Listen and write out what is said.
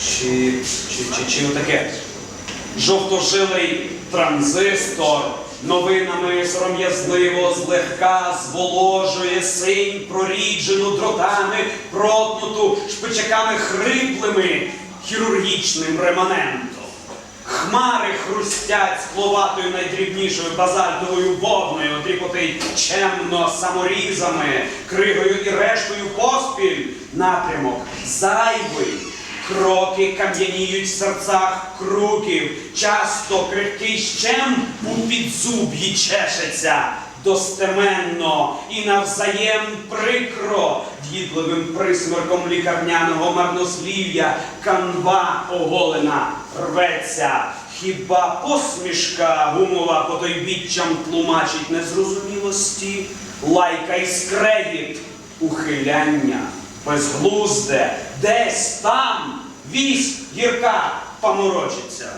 Чи, чи, чи, чи отаке? Жовтожилий транзистор новинами сором'язливо злегка зволожує синь, проріджену дротами, протнуту шпичаками хриплими хірургічним реманентом. Хмари хрустять скловатою найдрібнішою базальтовою вовною, тріпоти чемно саморізами, кригою і рештою поспіль. Напрямок зайвий. Кроки кам'яніють в серцях круків, часто крихкий щем у підзуб'ї чешеться, достеменно і навзаєм прикро, в'їдливим присмерком лікарняного марнослів'я, канва оголена рветься. Хіба посмішка гумова потойбіччям тлумачить незрозумілості, лайка і скрегіт, ухиляння, безглузде, десь там вісь гірка поморочиться.